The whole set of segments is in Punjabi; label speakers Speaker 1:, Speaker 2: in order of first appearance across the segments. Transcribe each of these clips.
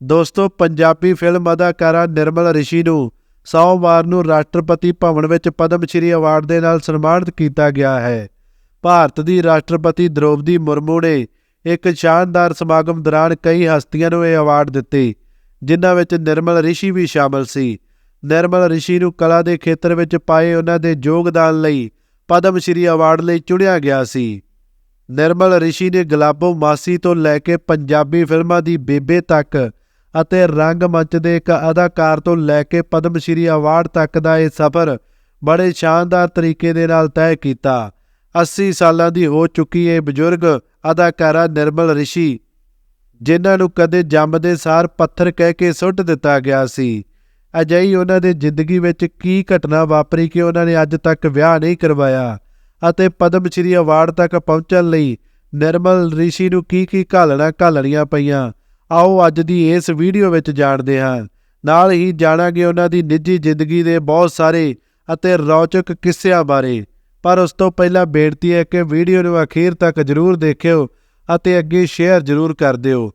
Speaker 1: ਦੋਸਤੋ, ਪੰਜਾਬੀ ਫਿਲਮ ਅਦਾਕਾਰਾ ਨਿਰਮਲ ਰਿਸ਼ੀ ਨੂੰ ਸੋਮਵਾਰ ਨੂੰ ਰਾਸ਼ਟਰਪਤੀ ਭਵਨ ਵਿੱਚ ਪਦਮ ਸ਼੍ਰੀ ਅਵਾਰਡ ਦੇ ਨਾਲ ਸਨਮਾਨਿਤ ਕੀਤਾ ਗਿਆ ਹੈ। ਭਾਰਤ ਦੀ ਰਾਸ਼ਟਰਪਤੀ ਦ੍ਰੋਪਦੀ ਮੁਰਮੂ ਨੇ ਇੱਕ ਸ਼ਾਨਦਾਰ ਸਮਾਗਮ ਦੌਰਾਨ ਕਈ ਹਸਤੀਆਂ ਨੂੰ ਇਹ ਅਵਾਰਡ ਦਿੱਤੇ, ਜਿਨ੍ਹਾਂ ਵਿੱਚ ਨਿਰਮਲ ਰਿਸ਼ੀ ਵੀ ਸ਼ਾਮਲ ਸੀ। ਨਿਰਮਲ ਰਿਸ਼ੀ ਨੂੰ ਕਲਾ ਦੇ ਖੇਤਰ ਵਿੱਚ ਪਾਏ ਉਹਨਾਂ ਦੇ ਯੋਗਦਾਨ ਲਈ ਪਦਮ ਸ਼੍ਰੀ ਅਵਾਰਡ ਲਈ ਚੁਣਿਆ ਗਿਆ ਸੀ। ਨਿਰਮਲ ਰਿਸ਼ੀ ਨੇ ਗਲਾਬੋ ਮਾਸੀ ਤੋਂ ਲੈ ਕੇ ਪੰਜਾਬੀ ਫਿਲਮਾਂ ਦੀ ਬੇਬੇ ਤੱਕ ਅਤੇ ਰੰਗਮੰਚ ਦੇ ਇੱਕ ਅਦਾਕਾਰ ਤੋਂ ਲੈ ਕੇ ਪਦਮ ਸ਼੍ਰੀ ਅਵਾਰਡ ਤੱਕ ਦਾ ਇਹ ਸਫ਼ਰ ਬੜੇ ਸ਼ਾਨਦਾਰ ਤਰੀਕੇ ਦੇ ਨਾਲ ਤੈਅ ਕੀਤਾ। 80 ਸਾਲਾਂ ਦੀ ਹੋ ਚੁੱਕੀ ਇਹ ਬਜ਼ੁਰਗ ਅਦਾਕਾਰਾ ਨਿਰਮਲ ਰਿਸ਼ੀ, ਜਿਨ੍ਹਾਂ ਨੂੰ ਕਦੇ ਜੰਮਦੇ ਸਾਰ ਪੱਥਰ ਕਹਿ ਕੇ ਸੁੱਟ ਦਿੱਤਾ ਗਿਆ ਸੀ। ਅਜਿਹੀ ਉਹਨਾਂ ਦੇ ਜ਼ਿੰਦਗੀ ਵਿੱਚ ਕੀ ਘਟਨਾ ਵਾਪਰੀ ਕਿ ਉਹਨਾਂ ਨੇ ਅੱਜ ਤੱਕ ਵਿਆਹ ਨਹੀਂ ਕਰਵਾਇਆ ਅਤੇ ਪਦਮ ਸ਼੍ਰੀ ਅਵਾਰਡ ਤੱਕ ਪਹੁੰਚਣ ਲਈ ਨਿਰਮਲ ਰਿਸ਼ੀ ਨੂੰ ਕੀ ਕੀ ਘਾਲਣਾ ਘਾਲਣੀਆਂ ਪਈਆਂ? ਆਓ ਅੱਜ ਦੀ ਇਸ ਵੀਡੀਓ ਵਿੱਚ ਜਾਣਦੇ ਹਾਂ। ਨਾਲ ਹੀ ਜਾਣਾਂਗੇ ਉਹਨਾਂ ਦੀ ਨਿੱਜੀ ਜ਼ਿੰਦਗੀ ਦੇ ਬਹੁਤ ਸਾਰੇ ਅਤੇ ਰੌਚਕ ਕਿੱਸਿਆਂ ਬਾਰੇ। ਪਰ ਉਸ ਤੋਂ ਪਹਿਲਾਂ ਬੇਨਤੀ ਹੈ ਕਿ ਵੀਡੀਓ ਨੂੰ ਅਖੀਰ ਤੱਕ ਜ਼ਰੂਰ ਦੇਖਿਓ ਅਤੇ ਅੱਗੇ ਸ਼ੇਅਰ ਜ਼ਰੂਰ ਕਰ ਦਿਓ।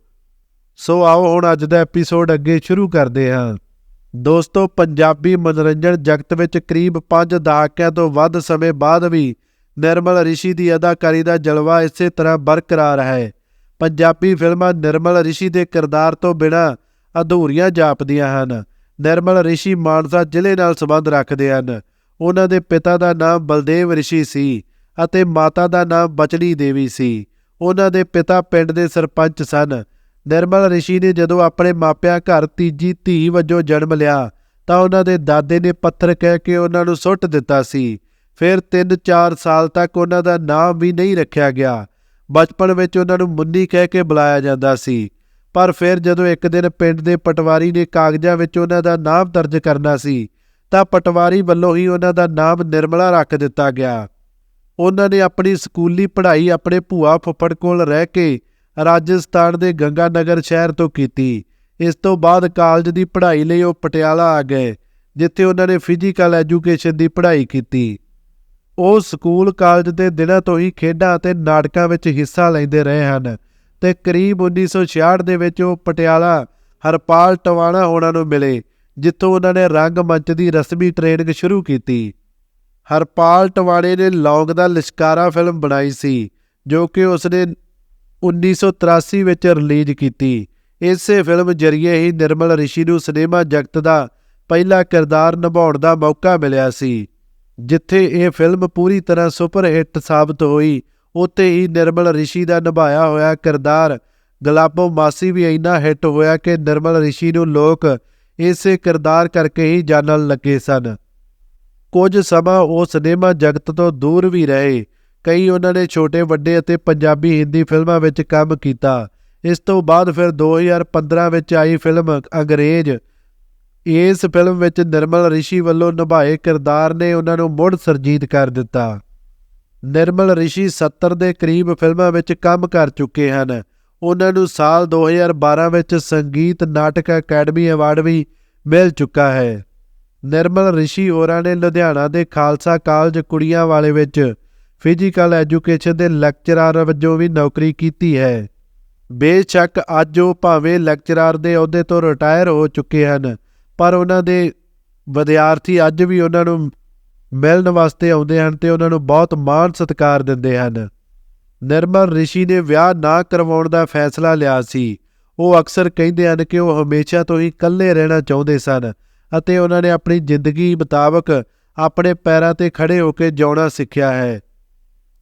Speaker 1: ਸੋ ਆਓ ਹੁਣ ਅੱਜ ਦਾ ਐਪੀਸੋਡ ਅੱਗੇ ਸ਼ੁਰੂ ਕਰਦੇ ਹਾਂ। ਦੋਸਤੋ, ਪੰਜਾਬੀ ਮਨੋਰੰਜਨ ਜਗਤ ਵਿੱਚ ਕਰੀਬ 5 ਦਹਾਕਿਆਂ ਤੋਂ ਵੱਧ ਸਮੇਂ ਬਾਅਦ ਵੀ ਨਿਰਮਲ ਰਿਸ਼ੀ ਦੀ ਅਦਾਕਾਰੀ ਦਾ ਜਲਵਾ ਇਸੇ ਤਰ੍ਹਾਂ ਬਰਕਰਾਰ ਹੈ। ਪੰਜਾਬੀ ਫਿਲਮਾਂ ਨਿਰਮਲ ਰਿਸ਼ੀ ਦੇ ਕਿਰਦਾਰ ਤੋਂ ਬਿਨਾਂ ਅਧੂਰੀਆਂ ਜਾਪਦੀਆਂ ਹਨ। ਨਿਰਮਲ ਰਿਸ਼ੀ ਮਾਨਸਾ ਜ਼ਿਲ੍ਹੇ ਨਾਲ ਸੰਬੰਧ ਰੱਖਦੇ ਹਨ। ਉਹਨਾਂ ਦੇ ਪਿਤਾ ਦਾ ਨਾਮ ਬਲਦੇਵ ਰਿਸ਼ੀ ਸੀ ਅਤੇ ਮਾਤਾ ਦਾ ਨਾਮ ਬਚੜੀ ਦੇਵੀ ਸੀ। ਉਹਨਾਂ ਦੇ ਪਿਤਾ ਪਿੰਡ ਦੇ ਸਰਪੰਚ ਸਨ। ਨਿਰਮਲ ਰਿਸ਼ੀ ਨੇ ਜਦੋਂ ਆਪਣੇ ਮਾਪਿਆਂ ਘਰ ਤੀਜੀ ਧੀ ਵਜੋਂ ਜਨਮ ਲਿਆ, ਤਾਂ ਉਹਨਾਂ ਦੇ ਦਾਦੇ ਨੇ ਪੱਥਰ ਕਹਿ ਕੇ ਉਹਨਾਂ ਨੂੰ ਸੁੱਟ ਦਿੱਤਾ ਸੀ। ਫਿਰ 3-4 ਸਾਲ ਤੱਕ ਉਹਨਾਂ ਦਾ ਨਾਮ ਵੀ ਨਹੀਂ ਰੱਖਿਆ ਗਿਆ। ਬਚਪਨ ਵਿੱਚ ਉਹਨਾਂ ਨੂੰ ਮੁੰਨੀ ਕਹਿ ਕੇ ਬੁਲਾਇਆ ਜਾਂਦਾ ਸੀ। ਪਰ ਫਿਰ ਜਦੋਂ ਇੱਕ ਦਿਨ ਪਿੰਡ ਦੇ ਪਟਵਾਰੀ ਨੇ ਕਾਗਜ਼ਾਂ ਵਿੱਚ ਉਹਨਾਂ ਦਾ ਨਾਮ ਦਰਜ ਕਰਨਾ ਸੀ, ਤਾਂ ਪਟਵਾਰੀ ਵੱਲੋਂ ਹੀ ਉਹਨਾਂ ਦਾ ਨਾਮ ਨਿਰਮਲਾ ਰੱਖ ਦਿੱਤਾ ਗਿਆ। ਉਹਨਾਂ ਨੇ ਆਪਣੀ ਸਕੂਲੀ ਪੜ੍ਹਾਈ ਆਪਣੇ ਭੂਆ ਫੁੱਫੜ ਕੋਲ ਰਹਿ ਕੇ ਰਾਜਸਥਾਨ ਦੇ ਗੰਗਾ ਨਗਰ ਸ਼ਹਿਰ ਤੋਂ ਕੀਤੀ। ਇਸ ਤੋਂ ਬਾਅਦ ਕਾਲਜ ਦੀ ਪੜ੍ਹਾਈ ਲਈ ਉਹ ਪਟਿਆਲਾ ਆ ਗਏ, ਜਿੱਥੇ ਉਹਨਾਂ ਨੇ ਫਿਜ਼ੀਕਲ ਐਜੂਕੇਸ਼ਨ ਦੀ ਪੜ੍ਹਾਈ ਕੀਤੀ। ਉਹ ਸਕੂਲ, ਕਾਲਜ ਦੇ ਦਿਨਾਂ ਤੋਂ ਹੀ ਖੇਡਾਂ ਅਤੇ ਨਾਟਕਾਂ ਵਿੱਚ ਹਿੱਸਾ ਲੈਂਦੇ ਰਹੇ ਹਨ ਤੇ ਕਰੀਬ 1966 ਦੇ ਵਿੱਚ ਉਹ ਪਟਿਆਲਾ, ਹਰਪਾਲ, ਟਵਾਣਾ ਹੋਣਾ ਨੂੰ ਮਿਲੇ, ਜਿੱਥੋਂ ਉਹਨਾਂ ਨੇ ਰੰਗ ਮੰਚ ਦੀ ਰਸਮੀ ਟ੍ਰੇਨਿੰਗ ਸ਼ੁਰੂ ਕੀਤੀ। ਹਰਪਾਲ ਟਵਾਣੇ ਨੇ ਲੌਂਗ ਦਾ ਲਿਸ਼ਕਾਰਾ ਫਿਲਮ ਬਣਾਈ ਸੀ, ਜੋ ਕਿ ਉਸਨੇ 1983 ਵਿੱਚ ਰਿਲੀਜ਼ ਕੀਤੀ। ਇਸੇ ਫਿਲਮ ਜਰੀਏ ਹੀ ਨਿਰਮਲ ਰਿਸ਼ੀ ਨੂੰ ਸਿਨੇਮਾ ਜਗਤ ਦਾ ਪਹਿਲਾ ਕਿਰਦਾਰ ਨਿਭਾਉਣ ਦਾ ਮੌਕਾ ਮਿਲਿਆ ਸੀ। ਜਿੱਥੇ ਇਹ ਫਿਲਮ ਪੂਰੀ ਤਰ੍ਹਾਂ ਸੁਪਰ ਹਿੱਟ ਸਾਬਤ ਹੋਈ, ਉੱਥੇ ਹੀ ਨਿਰਮਲ ਰਿਸ਼ੀ ਦਾ ਨਿਭਾਇਆ ਹੋਇਆ ਕਿਰਦਾਰ ਗਲਾਬੋ ਮਾਸੀ ਵੀ ਇੰਨਾ ਹਿੱਟ ਹੋਇਆ ਕਿ ਨਿਰਮਲ ਰਿਸ਼ੀ ਨੂੰ ਲੋਕ ਇਸੇ ਕਿਰਦਾਰ ਕਰਕੇ ਹੀ ਜਾਣਨ ਲੱਗੇ ਸਨ। ਕੁਝ ਸਮਾਂ ਉਹ ਸਿਨੇਮਾ ਜਗਤ ਤੋਂ ਦੂਰ ਵੀ ਰਹੇ। ਕਈ ਉਹਨਾਂ ਨੇ ਛੋਟੇ, ਵੱਡੇ ਅਤੇ ਪੰਜਾਬੀ ਹਿੰਦੀ ਫਿਲਮਾਂ ਵਿੱਚ ਕੰਮ ਕੀਤਾ। ਇਸ ਤੋਂ ਬਾਅਦ ਫਿਰ 2015 ਵਿੱਚ ਆਈ ਫਿਲਮ ਅੰਗਰੇਜ਼ ਇਸ ਫਿਲਮ ਵਿੱਚ ਨਿਰਮਲ ਰਿਸ਼ੀ ਵੱਲੋਂ ਨਿਭਾਏ ਕਿਰਦਾਰ ਨੇ ਉਹਨਾਂ ਨੂੰ ਮੁੜ ਸਰਜੀਤ ਕਰ ਦਿੱਤਾ। ਨਿਰਮਲ ਰਿਸ਼ੀ 70 ਦੇ ਕਰੀਬ ਫਿਲਮਾਂ ਵਿੱਚ ਕੰਮ ਕਰ ਚੁੱਕੇ ਹਨ। ਉਹਨਾਂ ਨੂੰ ਸਾਲ 2012 ਵਿੱਚ ਸੰਗੀਤ ਨਾਟਕ ਅਕੈਡਮੀ ਅਵਾਰਡ ਵੀ ਮਿਲ ਚੁੱਕਾ ਹੈ। ਨਿਰਮਲ ਰਿਸ਼ੀ ਹੋਰਾਂ ਨੇ ਲੁਧਿਆਣਾ ਦੇ ਖਾਲਸਾ ਕਾਲਜ ਕੁੜੀਆਂ ਵਾਲੇ ਵਿੱਚ ਫਿਜ਼ੀਕਲ ਐਜੂਕੇਸ਼ਨ ਦੇ ਲੈਕਚਰਰ ਵਜੋਂ ਵੀ ਨੌਕਰੀ ਕੀਤੀ ਹੈ। ਬੇਸ਼ੱਕ ਅੱਜ ਉਹ ਭਾਵੇਂ ਲੈਕਚਰਰ ਦੇ ਅਹੁਦੇ ਤੋਂ ਰਿਟਾਇਰ ਹੋ ਚੁੱਕੇ ਹਨ ਪਰ ਉਹਨਾਂ ਦੇ ਵਿਦਿਆਰਥੀ ਅੱਜ ਵੀ ਉਹਨਾਂ ਨੂੰ ਮਿਲਣ ਵਾਸਤੇ ਆਉਂਦੇ ਹਨ ਤੇ ਉਹਨਾਂ ਨੂੰ ਬਹੁਤ ਮਾਣ ਸਤਿਕਾਰ ਦਿੰਦੇ ਹਨ। ਨਿਰਮਲ ਰਿਸ਼ੀ ਨੇ ਵਿਆਹ ਨਾ ਕਰਵਾਉਣ ਦਾ ਫੈਸਲਾ ਲਿਆ ਸੀ। ਉਹ ਅਕਸਰ ਕਹਿੰਦੇ ਹਨ ਕਿ ਉਹ ਹਮੇਸ਼ਾ ਤੋਂ ਹੀ ਇਕੱਲੇ ਰਹਿਣਾ ਚਾਹੁੰਦੇ ਸਨ ਅਤੇ ਉਹਨਾਂ ਨੇ ਆਪਣੀ ਜ਼ਿੰਦਗੀ ਮੁਤਾਬਕ ਆਪਣੇ ਪੈਰਾਂ ਤੇ ਖੜੇ ਹੋ ਕੇ ਜਿਉਣਾ ਸਿੱਖਿਆ ਹੈ।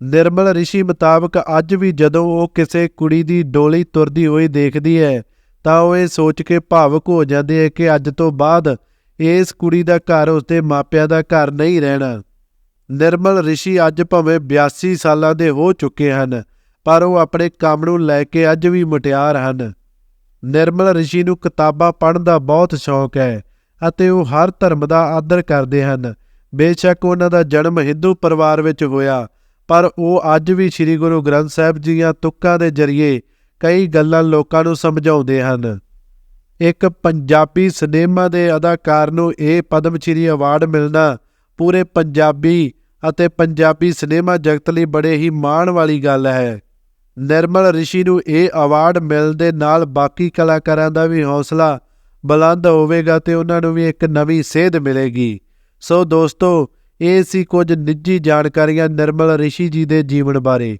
Speaker 1: ਨਿਰਮਲ ਰਿਸ਼ੀ ਮੁਤਾਬਕ ਅੱਜ ਵੀ ਜਦੋਂ ਉਹ ਕਿਸੇ ਕੁੜੀ ਦੀ ਡੋਲੀ ਤੁਰਦੀ ਹੋਈ ਦੇਖਦੀ ਹੈ ਤਾਂ ਉਹ ਇਹ ਸੋਚ ਕੇ ਭਾਵੁਕ ਹੋ ਜਾਂਦੇ ਹੈ ਕਿ ਅੱਜ ਤੋਂ ਬਾਅਦ ਇਸ ਕੁੜੀ ਦਾ ਘਰ ਉਸਦੇ ਮਾਪਿਆਂ ਦਾ ਘਰ ਨਹੀਂ ਰਹਿਣਾ। ਨਿਰਮਲ ਰਿਸ਼ੀ ਅੱਜ ਭਾਵੇਂ 82 ਸਾਲਾਂ ਦੇ ਹੋ ਚੁੱਕੇ ਹਨ, ਪਰ ਉਹ ਆਪਣੇ ਕੰਮ ਨੂੰ ਲੈ ਕੇ ਅੱਜ ਵੀ ਮੁਟਿਆਰ ਹਨ। ਨਿਰਮਲ ਰਿਸ਼ੀ ਨੂੰ ਕਿਤਾਬਾਂ ਪੜ੍ਹਨ ਦਾ ਬਹੁਤ ਸ਼ੌਕ ਹੈ ਅਤੇ ਉਹ ਹਰ ਧਰਮ ਦਾ ਆਦਰ ਕਰਦੇ ਹਨ। ਬੇਸ਼ੱਕ ਉਹਨਾਂ ਦਾ ਜਨਮ ਹਿੰਦੂ ਪਰਿਵਾਰ ਵਿੱਚ ਹੋਇਆ, ਪਰ ਉਹ ਅੱਜ ਵੀ ਸ੍ਰੀ ਗੁਰੂ ਗ੍ਰੰਥ ਸਾਹਿਬ ਜੀ ਦੀਆਂ ਤੁਕਾਂ ਦੇ ਜ਼ਰੀਏ ਕਈ ਗੱਲਾਂ ਲੋਕਾਂ ਨੂੰ ਸਮਝਾਉਂਦੇ ਹਨ। ਇੱਕ ਪੰਜਾਬੀ ਸਿਨੇਮਾ ਦੇ ਅਦਾਕਾਰ ਨੂੰ ਇਹ ਪਦਮ ਸ਼੍ਰੀ ਅਵਾਰਡ ਮਿਲਣਾ ਪੂਰੇ ਪੰਜਾਬੀ ਅਤੇ ਪੰਜਾਬੀ ਸਿਨੇਮਾ ਜਗਤ ਲਈ ਬੜੇ ਹੀ ਮਾਣ ਵਾਲੀ ਗੱਲ ਹੈ। ਨਿਰਮਲ ਰਿਸ਼ੀ ਨੂੰ ਇਹ ਅਵਾਰਡ ਮਿਲਣ ਦੇ ਨਾਲ ਬਾਕੀ ਕਲਾਕਾਰਾਂ ਦਾ ਵੀ ਹੌਸਲਾ ਬੁਲੰਦ ਹੋਵੇਗਾ ਤੇ ਉਹਨਾਂ ਨੂੰ ਵੀ ਇੱਕ ਨਵੀਂ ਸੇਧ ਮਿਲੇਗੀ। ਸੋ ਦੋਸਤੋ, ਇਹ ਸੀ ਕੁਝ ਨਿੱਜੀ ਜਾਣਕਾਰੀਆਂ ਨਿਰਮਲ ਰਿਸ਼ੀ ਜੀ ਦੇ ਜੀਵਨ ਬਾਰੇ।